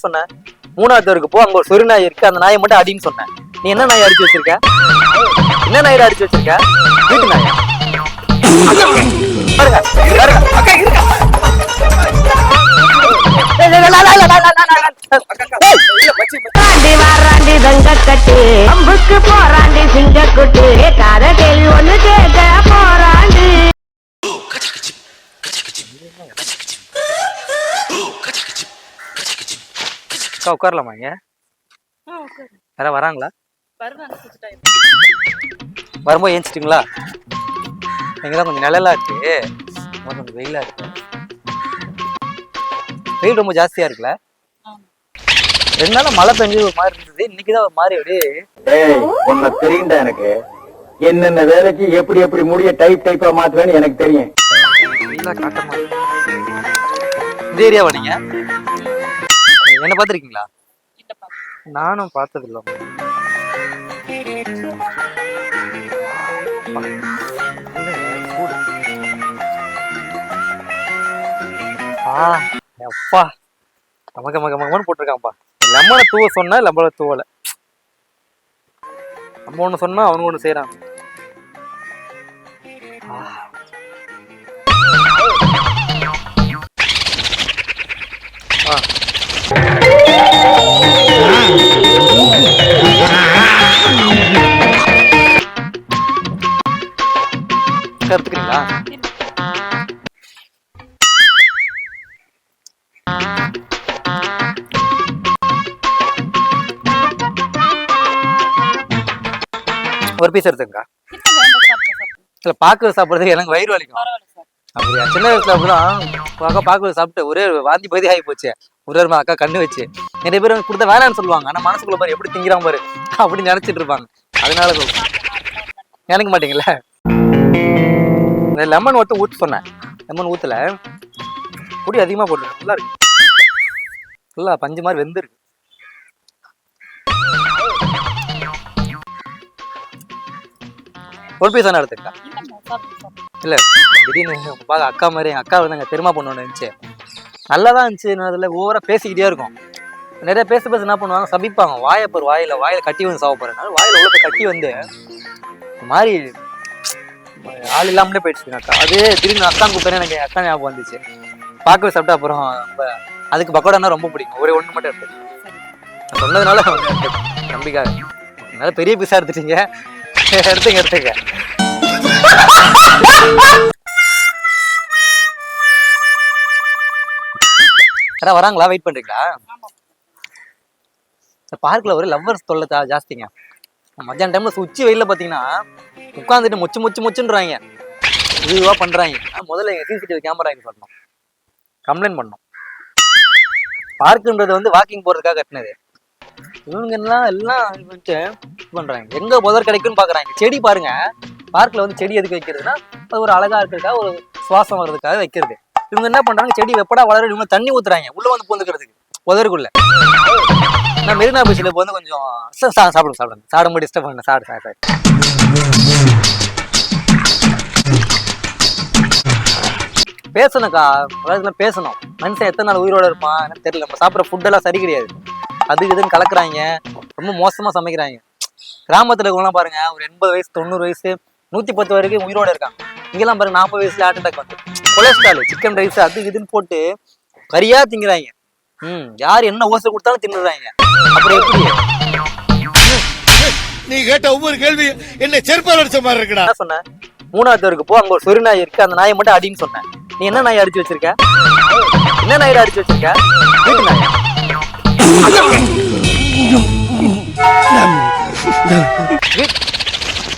தான் சொன்னேன்? மூணாவது தெருக்கு போ அங்க ஒரு சொறி நாய் இருக்கு அந்த நாயை மட்டும் அடின்னு சொன்னேன். நீ என்ன நாய் அடிச்சு வச்சிருக்க? என்ன நாயில அடிச்சு வச்சிருக்க? வீட்டு நாய்? போராண்டி சிங்க குட்டி காத கேள்வி ஒண்ணு கேட்க அக்கா உட்காரலாமா இங்க? யாராவது வராங்களா? வரும்போது ஏஞ்சிட்டிங்களா? இங்கதான் கொஞ்சம் நிழலா இருக்கு. இங்க கொஞ்சம் வெயிலா இருக்கு. வெயில் ரொம்ப ஜாஸ்தியா இருக்குல்ல? ரெண்டு நாளா மழை பெஞ்சு ஒரு மாதிரி இருந்தது. இன்னைக்குதான் ஒரு மாதிரி அப்படியே உன்னை தெரியும்டா எனக்கு. என்னென்ன வேலைக்கு எப்படி எப்படி முடிய டைப் டைப்பா மாத்துவேன்னு எனக்கு தெரியும். இந்த ஏரியாவா நீங்க? என்ன பாத்திருக்கீங்களா நானும் பார்த்தது இல்ல ஆ அப்பா கம கம போட்டிருக்கான்ப்பா லெமனை தூவ சொன்னா லெமனை தூவல. நம்ம ஒண்ணு சொன்னா அவனுங்க ஒண்ணு செய்யறான் ஒரு பீஸ் எடுத்துங்க இல்ல பாக்கு சாப்பிடுறதுக்கு எனக்கு வயிறு வலிக்கும். அப்படியா? சின்ன வயசுல அப்படிதான். அக்கா பாக்கு சாப்பிட்டு ஒரே வாந்தி பதி ஆகி போச்சு. ஒரு ஒரு அக்கா கண்ணு வச்சு. நிறைய பேர் கொடுத்தா வேணாம்னு சொல்லுவாங்க. ஆனா மனசுக்குள்ள பாரு எப்படி திங்கிறான் பாரு. அப்படின்னு நினைச்சிட்டு இருப்பாங்க. அதனால நினைக்க மாட்டீங்களா இந்த லெமன் மட்டும் ஊத்து சொன்னேன். லெமன் ஊத்துல. பொடி அதிகமா போட்டு நல்லா இருக்கு. நல்லா பஞ்சு மாதிரி வெந்திருக்கு. ஒரு பீஸ் தானே எடுத்துக்கிட்டா இல்ல திடீர்னு அக்கா மாதிரி அக்கா வந்து பெருமா பொண்ணு ஒன்று இருந்துச்சு. நல்லா தான் இருந்துச்சு. என்ன அதில் ஓவராக பேசிக்கிட்டே இருக்கும். நிறைய பேச பேச என்ன பண்ணுவாங்க? சபிப்பாங்க. வாயை வாயில் வாயில் கட்டி வந்து சாவ போறேன் வாயில் உள்ள கட்டி வந்து மாதிரி ஆள் இல்லாமலே போயிடுச்சு அக்கா அது திடீர்னு அக்கான் கூப்பிட்டேன் எனக்கு அக்கா ஞாபகம் வந்துச்சு. பார்க்கவே சாப்பிட்டா அப்புறம் ரொம்ப அதுக்கு பக்கோடானா ரொம்ப பிடிக்கும். ஒரே ஒன்று மட்டும் எடுத்து சொன்னதுனால வந்து நம்பிக்காக அதனால பெரிய பீஸா எடுத்துட்டீங்க. எடுத்துங்க எடுத்துங்க. யாரா வராங்களா? வெயிட் பண்றீங்களா? இந்த பார்க்ல ஒரு லவ்வர்ஸ் தொல்லை ஜாஸ்திங்க. மத்தியான டைம்ல உச்சி வெயில்ல பாத்தீங்கன்னா உட்காந்துட்டு மொச்சு மொச்சு மொச்சுன்றாங்க. இதுவா பண்றாங்க. முதல்ல எங்க சிசிடிவி கேமரா சொல்லணும் கம்ப்ளைண்ட் பண்ணோம். பார்க்குன்றது வந்து வாக்கிங் போறதுக்காக கட்டினது. இவங்க எல்லாம் எல்லாம் பண்றாங்க. எங்க புதர் கிடைக்கும்னு பாக்குறாங்க. செடி பாருங்க. பார்க்ல வந்து செடி எதுக்கு வைக்கிறதுனா அது ஒரு அழகா இருக்கிறதுக்காக ஒரு சுவாசம் வர்றதுக்காக வைக்கிறது. இவங்க என்ன பண்றாங்க? செடி வெப்படா வளர இவங்க தண்ணி ஊத்துறாங்க. உள்ள வந்து பூந்துக்கிறதுக்கு புதருக்குள்ள. நான் மெரினா பீச்சில் இப்போ வந்து கொஞ்சம் சா- சா- சாப்பிடுங்க சாப்பிடுங்க சாப்பிடும்போது டிஸ்டர்ப் பண்ண சாப்பிடு சாப்பிடு சாப்பிடு. பேசணும்க்கா. அதாவது பேசணும். மனுஷன் எத்தனை நாள் உயிரோட இருப்பான் எனக்கு தெரியல. நம்ம சாப்பிட்ற ஃபுட்டெல்லாம் சரி கிடையாது. அது இதுன்னு கலக்குறாங்க. ரொம்ப மோசமாக சமைக்கிறாங்க. கிராமத்தில் இருக்கவங்களாம் பாருங்க ஒரு எண்பது வயசு தொண்ணூறு வயசு நூற்றி பத்து வரைக்கும் உயிரோட இருக்காங்க. இங்கெல்லாம் பாருங்க நாற்பது வயசுல ஹார்ட் அட்டாக் வந்து கொலஸ்ட்ரால் சிக்கன் ரைஸ் அது இதுன்னு போட்டு கறியா திங்குறாங்க ம் யார் என்ன ஓசை கொடுத்தாலும் தின்னுறாங்க. அப்புறம் எப்படி? நீ கேட்ட ஒவ்வொரு கேள்வி என்ன செருப்பால் அடிச்ச மாதிரி இருக்குடா. என்ன சொன்னேன் மூணாவது தெருக்கு போ அங்க ஒரு சொறி நாய் இருக்கு அந்த நாயை மட்டும் அடின்னு சொன்னேன். நீ என்ன நாய் அடிச்சு வச்சிருக்க? என்ன நாயில அடிச்சு வச்சிருக்க? வீட்டு நாயா.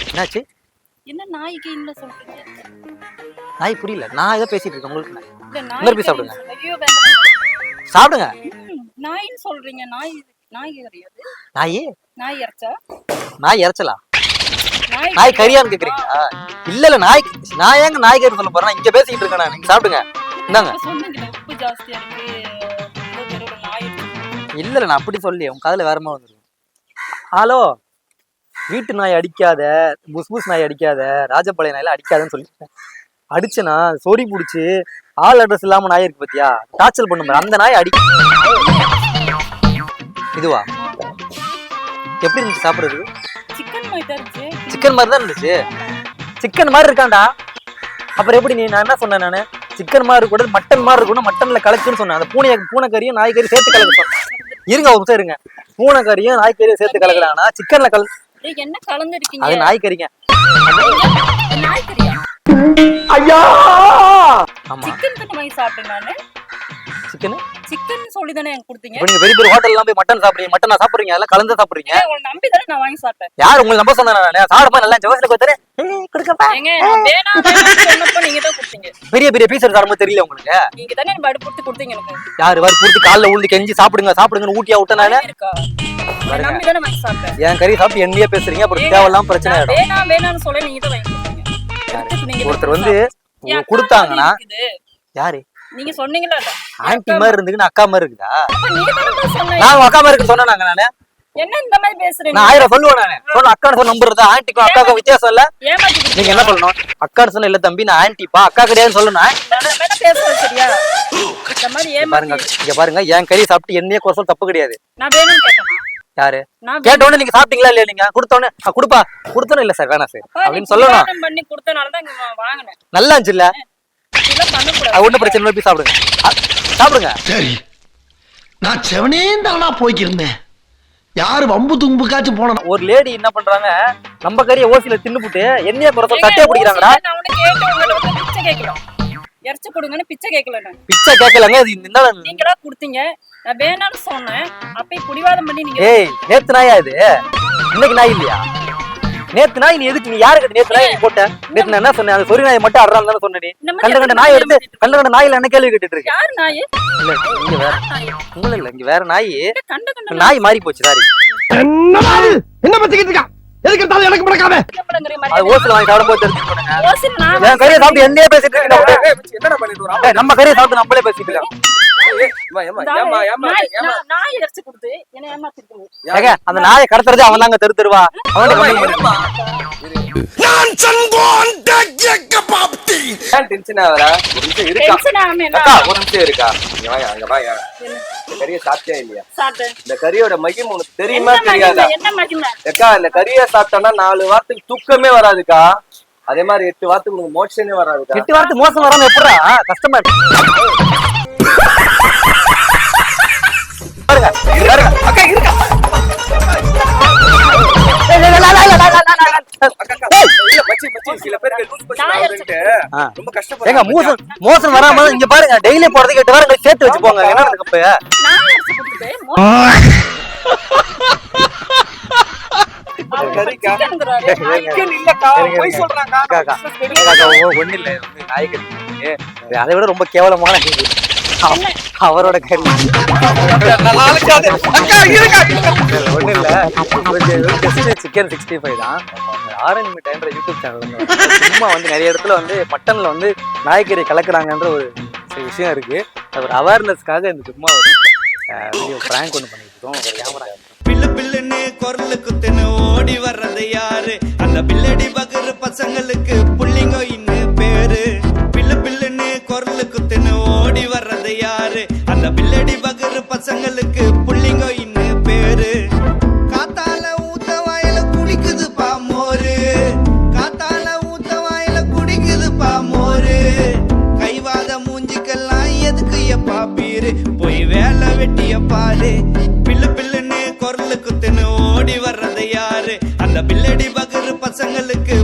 என்னாச்சு? என்ன நாய்க்கு இல்ல சொல்றீங்க? நாய் புரியல. நான் ஏதோ பேசிட்டு இருக்கேன். உங்களுக்கு இன்னொரு நாய் சாப்பிடுங்க. சாப்பிடுங்க. நாயின்னு சொல்றீங்க. நாய் நாய் கிடையாது நாய்? நாய் இறைச்சா? நாய் இறைச்சலா? நாய் நாய் கறியான்னு கேக்குறீங்களா? இல்ல இல்ல நாய் நான் ஏங்க நாய் கறி சொல்ல போறேன். இங்க பேசிக்கிட்டு இருக்கேன் நான். நீங்க சாப்பிடுங்க. இந்தாங்க. உப்பு ஜாஸ்தியா இருக்கு. இல்ல இல்ல நான் அப்படி சொல்லி உங்க காதுல வேற மாதிரி வந்துருக்கு ஹலோ? வீட்டு நாய் அடிக்காத புஸ் புஸ் நாய் அடிக்காத ராஜபாளைய நாயில அடிக்காதன்னு சொல்லிட்டேன். அடிச்சனா? சொறி புடிச்சு. ஆள் அட்ரஸ் இல்லாம நாய் இருக்கு பாத்தியா? டார்ச்சல் பண்ணும் அந்த நாய் அடி இதுவா? எப்படி இருந்துச்சு சாப்பிடுறது சிக்கன் மாதிரி தான் இருந்துச்சு. சிக்கன் மாதிரி இருக்கான்டா. அப்புறம் எப்படி நீ நான் என்ன சொன்னேன் நானு? சிக்கன் மாதிரி இருக்கக்கூடாது மட்டன் மாதிரி இருக்கணும் மட்டன்ல கலக்குன்னு சொன்னேன். அந்த பூனை பூனைக்கறியும் நாய்க்கறியும் சேர்த்து கலக்க சொன்னேன் இருங்க ஒரு நிமிஷம் இருங்க. பூனைக்கறியும் நாய்க்கறியும் சேர்த்து கலக்குறாங்கன்னா சிக்கன்ல கல என்ன கலந்துருக்கீங்க? அது நாய்க்கறிங்க. ஐயா சிக்கன் பிரியாணி சாப்பிட்டேன் நானு. சிக்கன் சிக்கன் சொல்லி தானே எனக்கு கொடுத்தீங்க. நீங்க பெரிய பெரிய ஹோட்டல்லாம் போய் மட்டன் சாப்பிடுறீங்க மட்டன் சாப்பிடுறீங்க அதெல்லாம் கலந்து சாப்பிடுறீங்க. ஏய், உங்களை நம்பி தானே நான் வாங்கி சாப்பிட்டேன். யார் உங்களை நம்ப சொன்னா நானு? சாப்பிடும்போது நல்லா ஜோசில கொடுத்தாரு கொடுக்கப்பா. ஏங்க வேணாம்னு சொன்னப்போ நீங்க தான் கொடுத்தீங்க. பெரிய பெரிய பீஸ் தரும்போது தெரியல உங்களுக்கு. நீங்க தானே எனக்கு அடுப்பு கொடுத்தீங்க எனக்கு. யாரு வரு பூர்த்தி காலில் உழுந்து கெஞ்சி சாப்பிடுங்க சாப்பிடுங்கன்னு ஊட்டியா விட்ட நானு. அறிவு இருக்கா? உங்களை நம்பி தானே வாங்கி சாப்பிட்டேன். என் கறி சாப்பிட்டு என்னையே பேசுறீங்க அப்புறம் தேவையில்லாம் பிரச்சனை ஆயிடும். வேணாம் வேணாம்னு சொல்ல நீங்க தான் வாங்கி ஒருத்தர் வந்து கொடுத்தாங்கன்னா. யாரு? நீங்க சொன்னீங்களா இல்ல? ஆன்டி மாதிரி இருந்துக்குன்னு அக்கா மாதிரி இருக்குதா? தானே நான் அக்கா மாதிரி இருக்கு நானு. என்ன இந்த மாதிரி பேசுறீங்க? நான் ஆயிரம் சொல்லுவேன் நானு. சொல்ல அக்கான்னு சொல்ல நம்புறதா ஆன்டிக்கும் அக்காக்கும் வித்தியாசம் இல்ல. நீங்க என்ன சொல்லணும் அக்கான்னு சொன்ன இல்ல தம்பி நான் ஆன்டிப்பா அக்கா கிடையாதுன்னு சொல்லணும் வேணா- வேணா பேசுறது சரியா? இந்த மாதிரி பாருங்க ஏமாத்தி இங்க பாருங்க. என் கறி சாப்பிட்டு என்னையே குறை தப்பு கிடையாது. நான் வேணும்னு கேட்டேனா? யாரு? கேட்ட உடனே நீங்க சாப்பிட்டீங்களா இல்லையா நீங்க? கொடுத்தோடனே "ஆ, கொடுப்பா. கொடுத்தோன்னு இல்ல சார் வேணாம் சார். அப்படின்னு சொல்லணும். தான் நல்லா இருந்துச்சு அது ஒண்ணும் பிரச்சனை இல்லை போய் சாப்பிடுங்க. சாப்பிடுங்க. சரி. நான் செவனே தானா போய்க்கிருந்தேன். யாரு வம்பு தும்புக்காச்சும் போன ஒரு லேடி என்ன பண்றாங்க? நம்ம கறியை ஓசில தின்னுபுட்டு என்னைய குறை சொல்ல தட்டையா பிடிக்கிறாங்கடா. இறைச்சி கொடுங்கன்னு பிச்சை கேட்கல பிச்சை கேட்கலங்க இது இந்த நீங்களா கொடுத்தீங்க. நான் வேணாம்னு சொன்னேன். அப்பயே புடிவாதம் பண்ணி நீங்க ஏய் நேத்து நாயா இது? இன்னைக்கு நாய் இல்லையா? நேத்து நாய் நீ எதுக்கு நீ யாருக்கு நேத்து நாய் நீ போட்ட? நேத்து நான் என்ன சொன்னேன்? அது சொறி நாய் மட்டும் அடறான் தானே சொன்ன கண்ட கண்ட நாய் எடுத்து கண்ட கண்ட நாயில என்ன கேள்வி கேட்டுட்டு இருக்கு? யார் நாய்? இல்ல இங்க வேற உங்கள இல்ல இங்க வேற நாய். கண்ட கண்ட நாய்? மாறி போச்சு சாரி. என்ன பத்திக்கிட்டு இருக்கா? எதுக்கு எனக்கு முடக்காம அது ஓசில வாங்கி சாப்பிடும் போது தெரிஞ்சு போடுங்க ஓசில நான் என் கறியை சாப்பிட்டு என்னையே பேசிட்டு இருக்கீங்க. ஏய், நம்ம கறியை சாப்பிட்டு நம்மளே பேசிட்டு இருக்கோம். அந்த நாயை கடத்துறது அவன் தாங்க தெரு தெருவா. இந்த கறியோட மகிம் உனக்கு தெரியுமா தெரியாதா? அக்கா இந்த கறியை சாப்பிட்டோம்னா நாலு வாரத்துக்கு தூக்கமே வராதுக்கா. அதே மாதிரி எட்டு வாரத்துக்கு உனக்கு மோஷனே வராதுக்கா. எட்டு வாரத்துக்கு மோசம் வராம எப்படா கஷ்டமா மோசம் வராம இங்க பாருங்க டெய்லி போறதுக்கு எட்டு வாரம் சேர்த்து வச்சு போங்க என்ன அதை விட ரொம்ப கேவலமான அவரோட கறி இருக்காது ஒன்றும் இல்லை ஜஸ்ட் சிக்கன் சிக்ஸ்டி ஃபைவ் தான். ஆரஞ்சு மிட்டாய்ன்ற யூடியூப் சேனல் சும்மா வந்து நிறைய இடத்துல வந்து மட்டனில் வந்து நாய்க்கறி கலக்குறாங்கன்ற ஒரு சில விஷயம் இருக்கு. அது ஒரு அவேர்னஸ்க்காக இந்த சும்மா ஒரு வீடியோ ப்ராங்க் ஒன்று பண்ணிட்டு இருக்கோம். ஒரு கேமரா பில்லு பில்லுன்னு குரலு குத்துன்னு ஓடி வர்றது யாரு? அந்த பில்லடி பகரு பசங்களுக்கு புள்ளிங்க இன்னும் பேரு. போய் வேலை வெட்டிய பாரு. பில்லு பில்லுன்னு குரலுக்கு தின்னு ஓடி வர்றது யாரு? அந்த பில்லடி பகிர் பசங்களுக்கு